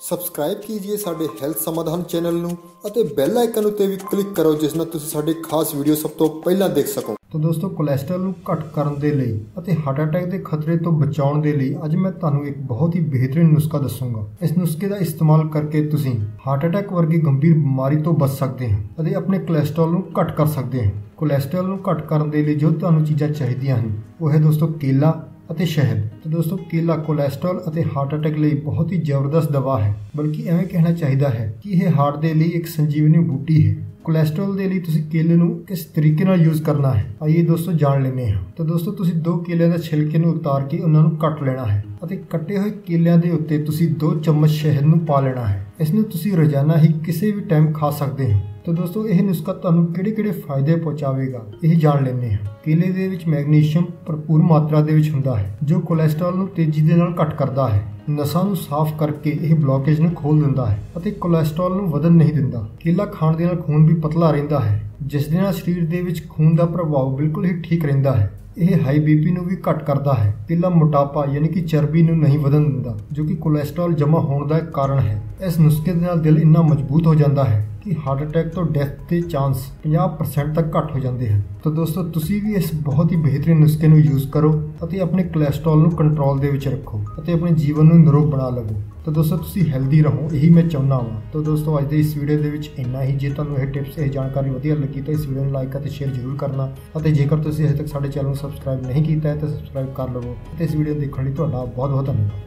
Subscribe ਕੀजिए ਸਾਡੇ health ਸਮਾਧਾਨ channel ਨੂੰ ਅਤੇ ਬੈਲ ਆਈਕਨ ਉੱਤੇ ਵੀ ਕਲਿੱਕ ਕਰੋ, ਜਿਸ ਨਾਲ ਤੁਸੀਂ ਸਾਡੇ ਖਾਸ ਵੀਡੀਓ ਸਭ ਤੋਂ ਪਹਿਲਾਂ ਦੇਖ ਸਕੋ। ਤਾਂ ਦੋਸਤੋ ਕੋਲੇਸਟ੍ਰੋਲ ਨੂੰ ਘੱਟ ਕਰਨ ਦੇ ਲਈ ਅਤੇ ਹਾਰਟ ਅਟੈਕ ਦੇ ਖਤਰੇ ਤੋਂ ਬਚਾਉਣ ਦੇ ਲਈ ਅੱਜ ਮੈਂ ਤੁਹਾਨੂੰ ਇੱਕ ਬਹੁਤ ਹੀ ਬਿਹਤਰੀਨ ਨੁਸਖਾ ਦੱਸੂੰਗਾ। ਇਸ ਨੁਸਖੇ ਦਾ ਇਸਤੇਮਾਲ ਕਰਕੇ ਤੁਸੀਂ ਹਾਰਟ ਅਟੈਕ ਵਰਗੀ ਗੰਭੀਰ ਬਿਮਾਰੀ ਤੋਂ ਬਚ ਸਕਦੇ ਹੋ ਅਤੇ ਆਪਣੇ ਕੋਲੇਸਟ੍ਰੋਲ ਨੂੰ ਘੱਟ ਕਰ ਸਕਦੇ ਹੋ। ਕੋਲੇਸਟ੍ਰੋਲ ਨੂੰ ਘੱਟ ਕਰਨ ਦੇ ਲਈ ਜੋ ਤੁਹਾਨੂੰ ਚੀਜ਼ਾਂ ਚਾਹੀਦੀਆਂ ਹਨ, ਉਹ ਹੈ ਦੋਸਤੋ ਕੇਲਾ ਅਤੇ ਸ਼ਹਿਦ। ਤਾਂ ਦੋਸਤੋ, ਕੇਲਾ ਕੋਲੇਸਟ੍ਰੋਲ ਅਤੇ ਹਾਰਟ ਅਟੈਕ ਲਈ ਬਹੁਤ ਹੀ ਜ਼ਬਰਦਸਤ ਦਵਾ ਹੈ। ਬਲਕਿ ਐਵੇਂ ਕਹਿਣਾ ਚਾਹੀਦਾ ਹੈ ਕਿ ਇਹ ਹਾਰਟ ਦੇ ਲਈ ਇੱਕ ਸੰਜੀਵਨੀ ਬੂਟੀ ਹੈ। ਕੋਲੇਸਟ੍ਰੋਲ ਦੇ ਲਈ ਤੁਸੀਂ ਕੇਲੇ ਨੂੰ ਕਿਸ ਤਰੀਕੇ ਨਾਲ ਯੂਜ਼ ਕਰਨਾ ਹੈ? ਆਈਏ ਦੋਸਤੋ, ਜਾਣ ਲੈਂਦੇ ਹਾਂ। ਤਾਂ ਦੋਸਤੋ, ਤੁਸੀਂ ਦੋ ਕੇਲਿਆਂ ਦੇ ਛਿਲਕੇ ਨੂੰ ਉਤਾਰ ਕੇ ਉਹਨਾਂ ਨੂੰ ਕੱਟ ਲੈਣਾ ਹੈ ਅਤੇ ਕੱਟੇ ਹੋਏ ਕੇਲਿਆਂ ਦੇ ਉੱਤੇ ਤੁਸੀਂ ਦੋ ਚਮਚ ਸ਼ਹਿਦ ਨੂੰ ਪਾ ਲੈਣਾ ਹੈ। ਇਸ ਨੂੰ ਤੁਸੀਂ ਰੋਜ਼ਾਨਾ ਹੀ ਕਿਸੇ ਵੀ ਟਾਈਮ ਖਾ ਸਕਦੇ ਹੋ। ਤਾਂ ਦੋਸਤੋ, ਇਹ ਨੁਸਖਾ ਤੁਹਾਨੂੰ ਕਿਹੜੇ-ਕਿਹੜੇ ਫਾਇਦੇ ਪਹੁੰਚਾਵੇਗਾ, ਇਹ ਜਾਣ ਲੈਂਦੇ ਹਾਂ। ਕੇਲੇ ਦੇ ਵਿੱਚ ਮੈਗਨੀਸ਼ੀਅਮ ਭਰਪੂਰ ਮਾਤਰਾ ਦੇ ਵਿੱਚ ਹੁੰਦਾ ਹੈ, ਜੋ ਕੋਲੇਸਟ੍ਰੋਲ ਨੂੰ ਤੇਜ਼ੀ ਦੇ ਨਾਲ ਘੱਟ ਕਰਦਾ ਹੈ। ਨਸਾਂ ਨੂੰ ਸਾਫ਼ ਕਰਕੇ ਇਹ ਬਲੌਕੇਜ ਨੂੰ ਖੋਲ ਦਿੰਦਾ ਹੈ ਅਤੇ ਕੋਲੇਸਟ੍ਰੋਲ ਨੂੰ ਵਧਣ ਨਹੀਂ ਦਿੰਦਾ। ਕੇਲਾ ਖਾਣ ਦੇ ਨਾਲ ਖੂਨ ਵੀ ਪਤਲਾ ਰਹਿੰਦਾ ਹੈ, ਜਿਸ ਦੇ ਨਾਲ ਸਰੀਰ ਦੇ ਵਿੱਚ ਖੂਨ ਦਾ ਪ੍ਰਭਾਵ ਬਿਲਕੁਲ ਹੀ ਠੀਕ ਰਹਿੰਦਾ ਹੈ। ਇਹ ਹਾਈ ਬੀਪੀ ਨੂੰ ਵੀ ਘੱਟ ਕਰਦਾ ਹੈ। ਕੇਲਾ ਮੋਟਾਪਾ, ਯਾਨੀ ਕਿ ਚਰਬੀ ਨੂੰ ਨਹੀਂ ਵਧਣ ਦਿੰਦਾ, ਜੋ ਕਿ ਕੋਲੇਸਟ੍ਰੋਲ ਜਮ੍ਹਾਂ ਹੋਣ ਦਾ ਇੱਕ ਕਾਰਨ ਹੈ। ਇਸ ਨੁਸਖੇ ਦੇ ਨਾਲ ਦਿਲ ਇੰਨਾ ਮਜ਼ਬੂਤ ਹੋ ਜਾਂਦਾ ਹੈ ਕਿ ਹਾਰਟ ਅਟੈਕ ਤੋਂ ਡੈਥ ਦੇ ਚਾਂਸ 50% ਤੱਕ ਘੱਟ ਹੋ ਜਾਂਦੇ ਹਨ। ਤਾਂ ਦੋਸਤੋ, ਤੁਸੀਂ ਵੀ ਇਸ ਬਹੁਤ ਹੀ ਬਿਹਤਰੀਨ ਨੁਸਖੇ ਨੂੰ ਯੂਜ਼ ਕਰੋ ਅਤੇ ਆਪਣੇ ਕੋਲੇਸਟ੍ਰੋਲ ਨੂੰ ਕੰਟਰੋਲ ਦੇ ਵਿੱਚ ਰੱਖੋ ਅਤੇ ਆਪਣੇ ਜੀਵਨ ਨੂੰ ਨਿਰੋਗ ਬਣਾ ਲਵੋ। ਤਾਂ ਦੋਸਤੋ, ਤੁਸੀਂ ਹੈਲਦੀ ਰਹੋ, ਇਹੀ ਮੈਂ ਚਾਹੁੰਦਾ ਹਾਂ। ਤਾਂ ਦੋਸਤੋ, ਅੱਜ ਦੇ ਇਸ ਵੀਡੀਓ ਦੇ ਵਿੱਚ ਇੰਨਾ ਹੀ। ਜੇ ਤੁਹਾਨੂੰ ਇਹ ਟਿਪਸ ਇਹ ਜਾਣਕਾਰੀ ਵਧੀਆ ਲੱਗੀ ਤਾਂ ਇਸ ਵੀਡੀਓ ਨੂੰ ਲਾਈਕ ਅਤੇ ਸ਼ੇਅਰ ਜ਼ਰੂਰ ਕਰਨਾ। ਅਤੇ ਜੇਕਰ ਤੁਸੀਂ ਅਜੇ ਤੱਕ ਸਾਡੇ ਚੈਨਲ ਨੂੰ ਸਬਸਕ੍ਰਾਈਬ ਨਹੀਂ ਕੀਤਾ ਹੈ, ਤਾਂ ਸਬਸਕ੍ਰਾਈਬ ਕਰ ਲਵੋ ਅਤੇ ਇਸ ਵੀਡੀਓ ਦੇਖਣ ਲਈ ਤੁਹਾਡਾ ਬਹੁਤ ਬਹੁਤ ਧੰਨਵਾਦ।